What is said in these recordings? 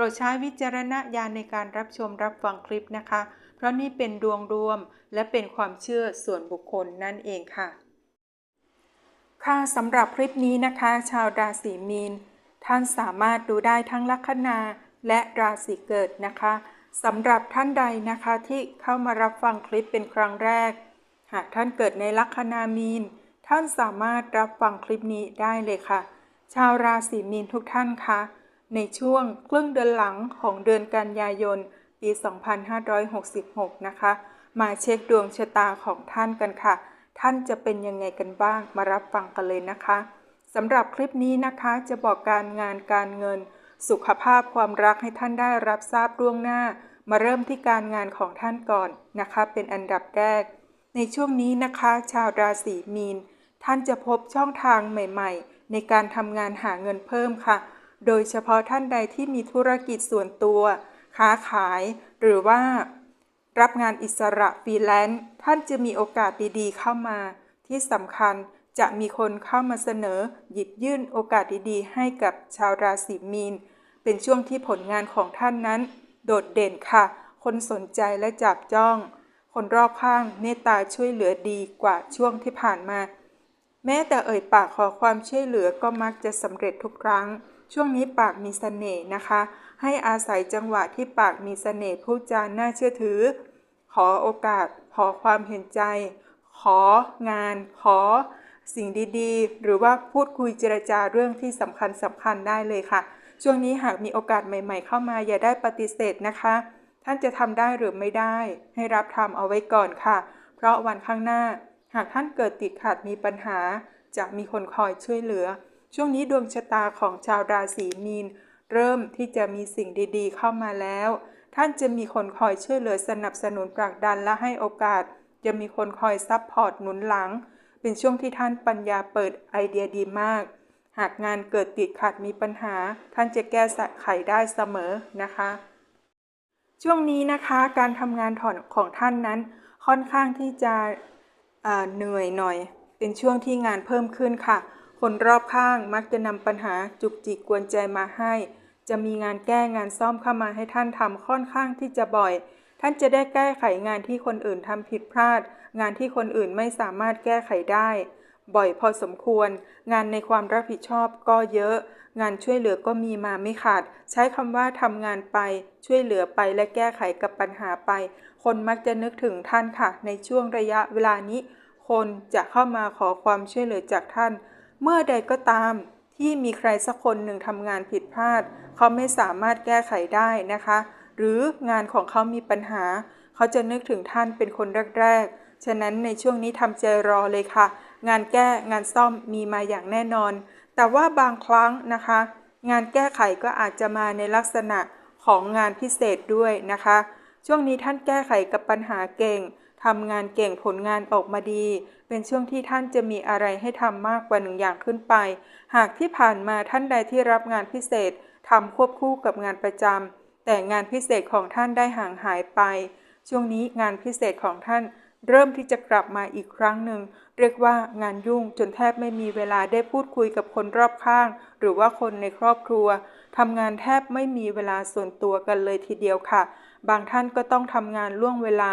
รดใช้วิจารณญาณในการรับชมรับฟังคลิปนะคะ เพราะนี่เป็นดวงรวมและเป็นความเชื่อส่วนบุคคลนั่นเองค่ะ ค่ะสำหรับคลิปนี้นะคะ ชาวราศีมีน ท่านสามารถดูได้ทั้งลัคนาและราศีเกิดนะคะสำหรับท่านใดนะคะที่เข้ามารับฟังคลิปเป็นครั้งแรก หากท่านเกิดในลัคนามีน ท่านสามารถรับฟังคลิปนี้ได้เลยค่ะ ชาวราศีมีนทุกท่านคะ ในช่วงครึ่งเดือนหลังของเดือนกันยายน ปี 2566 นะคะ มาเช็คดวงชะตาของท่านกันค่ะ ท่านจะเป็นยังไงกันบ้าง มารับฟังกันเลยนะคะสำหรับคลิปนี้นะคะจะบอกการงานการเงิน สุขภาพความรักให้ท่านได้รับทราบล่วงหน้า มาเริ่มที่การงานของท่านก่อนนะคะ เป็นอันดับแรก ในช่วงนี้นะคะ ชาวราศีมีน ท่านจะพบช่องทางใหม่ ๆ ในการทำงานหาเงินเพิ่มค่ะ โดยเฉพาะท่านใดที่มีธุรกิจส่วนตัว ค้าขาย หรือว่า รับงานอิสระฟรีแลนซ์ท่านจะมีโอกาสดีๆเข้ามา ที่สำคัญจะมีคนเข้ามาเสนอ หยิบยื่นโอกาสดีๆ ให้กับชาวราศีมีน เป็นช่วงที่ผลงานของท่านนั้น โดดเด่นค่ะ คนสนใจและจับจ้อง คนรอบข้างเมตตาช่วยเหลือดีกว่าช่วงที่ผ่านมา แม้แต่เอ่ยปากขอความช่วยเหลือก็มักจะสำเร็จทุกครั้ง ช่วงนี้ปากมีเสน่ห์นะคะ ให้อาศัยจังหวะที่ปากมีเสน่ห์พูดจาน่าเชื่อถือ ขอโอกาส ขอความเห็นใจ ของาน ขอสิ่งดีๆ หรือว่าพูดคุยเจรจาเรื่องที่สำคัญสำคัญได้เลยค่ะ ช่วงนี้หากมีโอกาสใหม่ ๆ เข้ามาอย่าได้ปฏิเสธนะคะ ท่านจะทำได้หรือไม่ได้ ให้รับทำเอาไว้ก่อนค่ะ เพราะวันข้างหน้า หากท่านเกิดติดขัดมีปัญหา จะมีคนคอยช่วยเหลือ ช่วงนี้ดวงชะตาของชาวราศีมีน เริ่มที่จะมีสิ่งดีๆ เข้ามาแล้ว ท่านจะมีคนคอยช่วยเหลือสนับสนุนผลักดันและให้โอกาส จะมีคนคอยซัพพอร์ตหนุนหลัง เป็นช่วงที่ท่านปัญญาเปิดไอเดียดีมาก หากงานเกิดติดขัดมีปัญหา ท่านจะแก้ไขได้เสมอนะคะ ช่วงนี้นะคะการทำงานถอนของท่านนั้น ค่อนข้างที่จะเหนื่อยหน่อย เป็นช่วงที่งานเพิ่มขึ้นค่ะ คนรอบข้างมักจะนำปัญหาจุกจิกกวนใจมาให้ จะมีงานแก้งานซ่อมเข้ามาให้ท่านทำค่อนข้างที่จะบ่อย ท่านจะได้แก้ไขงานที่คนอื่นทำผิดพลาด งานที่คนอื่นไม่สามารถแก้ไขได้ บ่อยพอสมควร งานในความรับผิดชอบก็เยอะ งานช่วยเหลือก็มีมาไม่ขาด ใช้คำว่าทำงานไป ช่วยเหลือไปและแก้ไขกับปัญหาไป คนมักจะนึกถึงท่านค่ะ ในช่วงระยะเวลานี้ คนจะเข้ามาขอความช่วยเหลือจากท่าน เมื่อใดก็ตามที่มีใครสักคนหนึ่งทำงานผิดพลาด เขาไม่สามารถแก้ไขได้นะคะ หรืองานของเขามีปัญหา เขาจะนึกถึงท่านเป็นคนแรกๆ ฉะนั้นในช่วงนี้ทำใจรอเลยค่ะ งานแก้งานซ่อมมีมาอย่างแน่นอน แต่ว่าบางครั้งนะคะ งานแก้ไขก็อาจจะมาในลักษณะของงานพิเศษด้วยนะคะ ช่วงนี้ท่านแก้ไขกับปัญหาเก่ง ทำงานเก่งผลงานออกมาดี เป็นช่วงที่ท่านจะมีอะไรให้ทำมากกว่าหนึ่งอย่างขึ้นไป หากที่ผ่านมาท่านใดที่รับงานพิเศษทำควบคู่กับงานประจำแต่งานพิเศษของท่านได้ห่างหายไป ช่วงนี้งานพิเศษของท่านเริ่มที่จะกลับมาอีกครั้งหนึ่ง เรียกว่างานยุ่งจนแทบไม่มีเวลาได้พูดคุยกับคนรอบข้าง หรือว่าคนในครอบครัวทำงานแทบไม่มีเวลาส่วนตัวกันเลยทีเดียวค่ะ บางท่านก็ต้องทำงานล่วงเวลา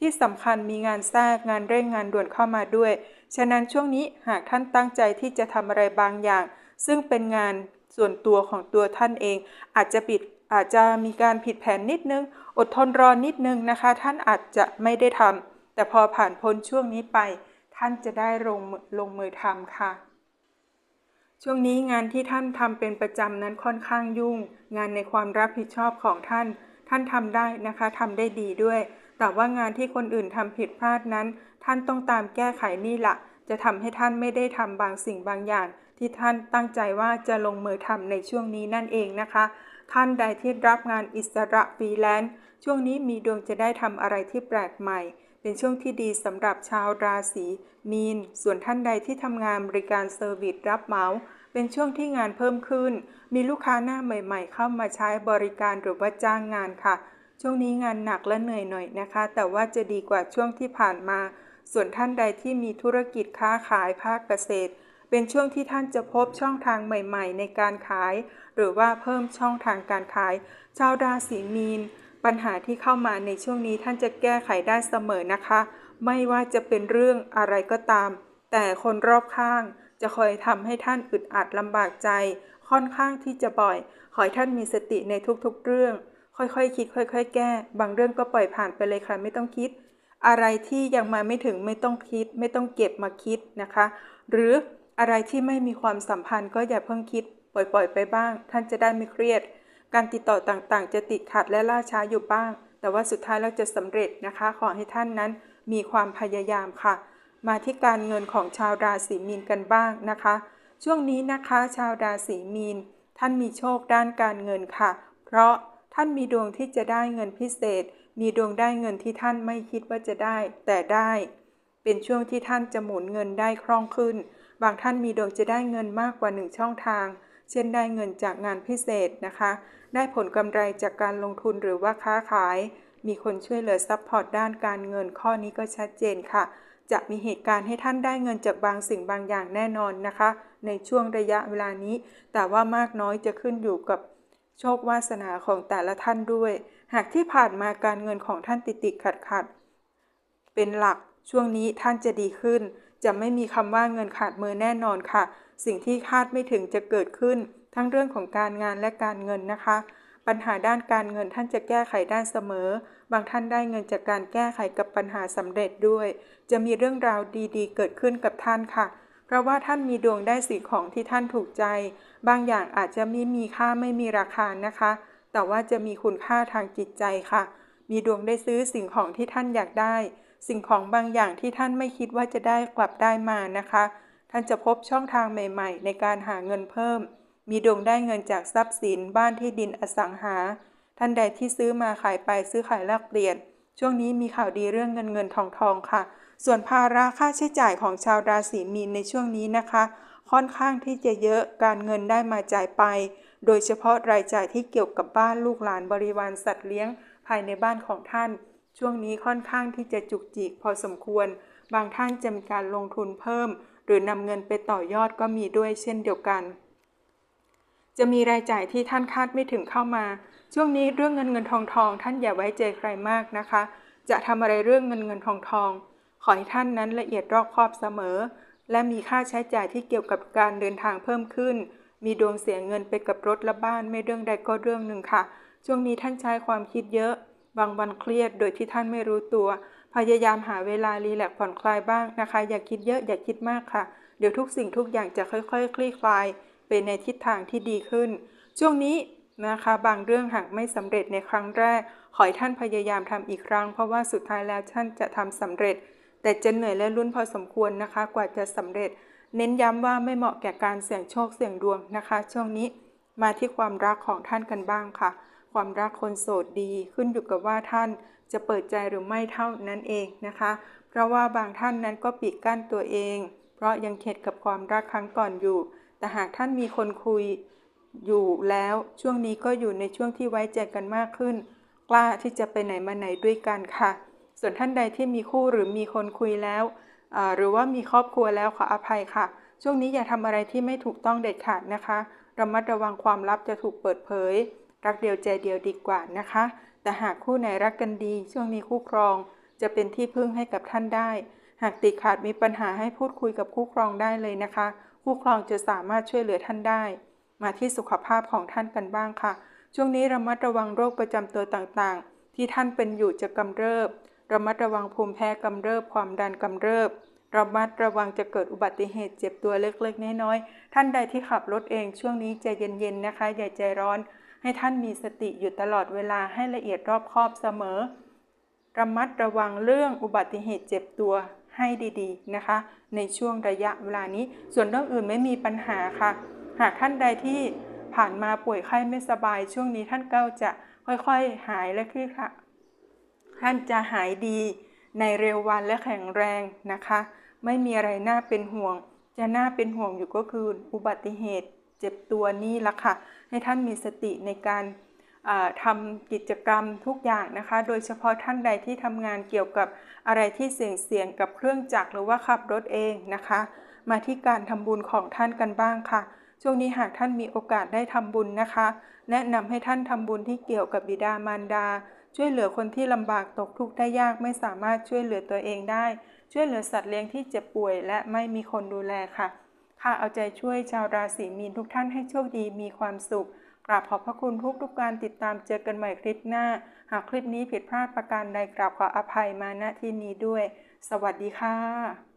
ที่สำคัญมีงานแทรกงานเร่งงานด่วนเข้ามาด้วย ฉะนั้นช่วงนี้หากท่านตั้งใจที่จะทำอะไรบางอย่าง ซึ่งเป็นงานส่วนตัวของตัวท่านเอง อาจจะปิดอาจจะมีการผิดแผนนิดนึง อดทนรอนิดนึงนะคะ ท่านอาจจะไม่ได้ทำแต่พอผ่านพ้นช่วงนี้ไป ท่านจะได้ลงลงมือทำค่ะ ช่วงนี้งานที่ท่านทำเป็นประจำนั้นค่อนข้างยุ่ง งานในความรับผิดชอบของท่าน ท่านทำได้นะคะทำได้ดีด้วย แต่ว่างานที่คนอื่นทำผิดพลาดนั้น ท่านต้องตามแก้ไขนี่ละจะทำให้ท่านไม่ได้ทำบางสิ่งบางอย่าง ที่ท่านตั้งใจว่าจะลงมือทำในช่วงนี้นั่นเองนะคะ ท่านใดที่รับงานอิสระฟรีแลนซ์ช่วงนี้มีดวงจะได้ทำอะไรที่แปลกใหม่ เป็นช่วงที่ดีสำหรับชาวราศีมีน ส่วนท่านใดที่ทำงานบริการเซอร์วิสรับเหมาเป็นช่วงที่งานเพิ่มขึ้น มีลูกค้าหน้าใหม่ ๆ เข้ามาใช้บริการหรือว่าจ้างงานค่ะ ช่วงนี้งานหนักและเหนื่อยหน่อยนะคะ แต่ว่าจะดีกว่าช่วงที่ผ่านมา ส่วนท่านใดที่มีธุรกิจค้าขายภาคเกษตร เป็นช่วงที่ท่านจะพบช่องทางใหม่ ๆ ในการขาย หรือว่าเพิ่มช่องทางการขาย ชาวราศีมีน ปัญหาที่เข้ามาในช่วงนี้ท่านจะแก้ไขได้เสมอนะคะ ไม่ว่าจะเป็นเรื่องอะไรก็ตาม แต่คนรอบข้างจะคอยทำให้ท่านอึดอัดลำบากใจ ค่อนข้างที่จะบ่อย ขอให้ท่านมีสติในทุกๆเรื่อง ค่อยๆคิด ค่อย ๆ แก้ บางเรื่องก็ปล่อยผ่านไปเลยค่ะ ไม่ต้องคิด อะไรที่ยังมาไม่ถึงไม่ต้องคิด ไม่ต้องเก็บมาคิดนะคะ หรืออะไรที่ไม่มีความสัมพันธ์ก็อย่าเพิ่งคิด ปล่อยๆไปบ้าง ท่านจะได้ไม่เครียด การติดต่อต่างๆ จะติดขัดและล่าช้าอยู่บ้าง แต่ว่าสุดท้ายเราจะสำเร็จนะคะ ขอให้ท่านนั้นมีความพยายามค่ะ มาที่การเงินของชาวราศีมีนกันบ้างนะคะ ช่วงนี้นะคะ ชาวราศีมีน ท่านมีโชคด้านการเงินค่ะ เพราะ ท่านมีดวงที่จะได้เงินพิเศษ มีดวงได้เงินที่ท่านไม่คิดว่าจะได้ แต่ได้ เป็นช่วงที่ท่านจะหมุนเงินได้คล่องขึ้น บางท่านมีดวงจะได้เงินมากกว่าหนึ่งช่องทาง เช่นได้เงินจากงานพิเศษนะคะ ได้ผลกำไรจากการลงทุนหรือว่าค้าขาย มีคนช่วยเหลือซัพพอร์ตด้านการเงินข้อนี้ก็ชัดเจนค่ะ จะมีเหตุการณ์ให้ท่านได้เงินจากบางสิ่งบางอย่างแน่นอนนะคะ ในช่วงระยะเวลานี้ แต่ว่ามากน้อยจะขึ้นอยู่กับ โชควาสนาของแต่ละท่านด้วย หากที่ผ่านมาการเงินของท่านติดติดขัดขัดเป็นหลักช่วงนี้ท่านจะดีขึ้น จะไม่มีคำว่าเงินขาดมือแน่นอนค่ะ สิ่งที่คาดไม่ถึงจะเกิดขึ้น ทั้งเรื่องของการงานและการเงินนะคะ ปัญหาด้านการเงินท่านจะแก้ไขได้เสมอ บางท่านได้เงินจากการแก้ไขกับปัญหาสำเร็จด้วย จะมีเรื่องราวดีๆ เกิดขึ้นกับท่านค่ะ เพราะว่าท่านมีดวงได้สิ่งของที่ท่านถูกใจ บางอย่างอาจจะไม่มีค่าไม่มีราคานะคะ แต่ว่าจะมีคุณค่าทางจิตใจค่ะ มีดวงได้ซื้อสิ่งของที่ท่านอยากได้ สิ่งของบางอย่างที่ท่านไม่คิดว่าจะได้กลับได้มานะคะ ท่านจะพบช่องทางใหม่ ๆ ในการหาเงินเพิ่ม มีดวงได้เงินจากทรัพย์สิน บ้านที่ดินอสังหา ท่านใดที่ซื้อมาขายไปซื้อขายแลกเปลี่ยน ช่วงนี้มีข่าวดีเรื่องเงินเงินทองทองค่ะ ส่วนภาระค่าใช้จ่ายของชาวราศีมีนในช่วงนี้นะคะ ค่อนข้างที่จะเยอะการเงินได้มาจ่ายไป โดยเฉพาะรายจ่ายที่เกี่ยวกับบ้านลูกหลานบริวารสัตว์เลี้ยงภายในบ้านของท่าน ช่วงนี้ค่อนข้างที่จะจุกจิกพอสมควร บางท่านจะมีการลงทุนเพิ่ม หรือนำเงินไปต่อยอดก็มีด้วยเช่นเดียวกัน จะมีรายจ่ายที่ท่านคาดไม่ถึงเข้ามา ช่วงนี้เรื่องเงินเงินทองทอง ท่านอย่าไว้ใจใครมากนะคะ จะทำอะไรเรื่องเงินเงินทองทอง ขอให้ท่านนั้นละเอียดรอบคอบเสมอ และมีค่าใช้จ่ายที่เกี่ยวกับการเดินทางเพิ่มขึ้น มีดวงเสียเงินไปกับรถและบ้านไม่เรื่องใดก็เรื่องหนึ่งค่ะ ช่วงนี้ท่านใช้ความคิดเยอะ บางวันเครียดโดยที่ท่านไม่รู้ตัว พยายามหาเวลารีแลกผ่อนคลายบ้างนะคะ อย่าคิดเยอะอย่าคิดมากค่ะ เดี๋ยวทุกสิ่งทุกอย่างจะค่อยๆคคลี่คลายไปในทิศทางที่ดีขึ้น ช่วงนี้นะคะบางเรื่องหากไม่สำเร็จในครั้งแรก ขอให้ท่านพยายามทำอีกครั้ง เพราะว่าสุดท้ายแล้วท่านจะทำสำเร็จ แต่จะเหนื่อยและลุ้นพอสมควรนะคะ กว่าจะสำเร็จ เน้นย้ำว่าไม่เหมาะแก่การเสี่ยงโชคเสี่ยงดวงนะคะ ช่วงนี้มาที่ความรักของท่านกันบ้างค่ะ ความรักคนโสดดีขึ้นอยู่กับว่าท่านจะเปิดใจหรือไม่เท่านั้นเองนะคะ เพราะว่าบางท่านนั้นก็ปิดกั้นตัวเอง เพราะยังเข็ดกับความรักครั้งก่อนอยู่ แต่หากท่านมีคนคุยอยู่แล้วช่วงนี้ก็อยู่ในช่วงที่ไว้ใจกันมากขึ้น กล้าที่จะไปไหนมาไหนด้วยกันค่ะ ส่วนท่านใดที่มีคู่หรือมีคนคุยแล้ว หรือว่ามีครอบครัวแล้วขออภัยค่ะ ช่วงนี้อย่าทำอะไรที่ไม่ถูกต้องเด็ดขาดนะคะ ระมัดระวังความลับจะถูกเปิดเผย รักเดียวใจเดียวดีกว่านะคะ แต่หากคู่ไหนรักกันดี ช่วงนี้คู่ครอง จะเป็นที่พึ่งให้กับท่านได้ หากติดขาดมีปัญหาให้พูดคุยกับคู่ครองได้เลยนะคะ คู่ครองจะสามารถช่วยเหลือท่านได้ มาที่สุขภาพของท่านกันบ้างค่ะ ช่วงนี้ระมัดระวังโรคประจำตัวต่างๆ ที่ท่านเป็นอยู่จะกำเริบ ระมัดระวังภูมิแพ้กำเริบความดันกำเริบ ระมัดระวังจะเกิดอุบัติเหตุเจ็บตัวเล็กๆน้อยๆท่านใดที่ขับรถเองช่วงนี้ใจเย็นๆนะคะ อย่าใจร้อน ให้ท่านมีสติอยู่ตลอดเวลาให้ละเอียดรอบคอบเสมอ ระมัดระวังเรื่องอุบัติเหตุเจ็บตัวให้ดีๆนะคะ ในช่วงระยะเวลานี้ ส่วนเรื่องอื่นไม่มีปัญหาค่ะ หากท่านใดที่ผ่านมาป่วยไข้ไม่สบาย ช่วงนี้ท่านก็จะค่อยๆ หายและคลี่คลาย ท่านจะหายดีในเร็ววันและแข็งแรงนะคะ ไม่มีอะไรน่าเป็นห่วง จะน่าเป็นห่วงอยู่ก็คืออุบัติเหตุเจ็บตัวนี่ละค่ะ ให้ท่านมีสติในการทำกิจกรรมทุกอย่างนะคะ โดยเฉพาะท่านใดที่ทำงานเกี่ยวกับอะไรที่เสี่ยงเสี่ยงกับเครื่องจักรหรือว่าขับรถเองนะคะ มาที่การทำบุญของท่านกันบ้างค่ะ ช่วงนี้หากท่านมีโอกาสได้ทำบุญนะคะ แนะนำให้ท่านทำบุญที่เกี่ยวกับบิดามารดา ช่วยเหลือคนที่ลำบากตกทุกข์ได้ยากไม่สามารถช่วยเหลือตัวเองได้ ช่วยเหลือสัตว์เลี้ยงที่เจ็บป่วย และไม่มีคนดูแลค่ะค่ะเอาใจช่วยชาวราศีมีนทุกท่านให้โชคดีมีความสุขกราบขอบพระคุณทุกทุกการติดตามเจอกันใหม่คลิปหน้า หากคลิปนี้ผิดพลาดประการใดกราบขออภัยมาณที่นี้ด้วย สวัสดีค่ะ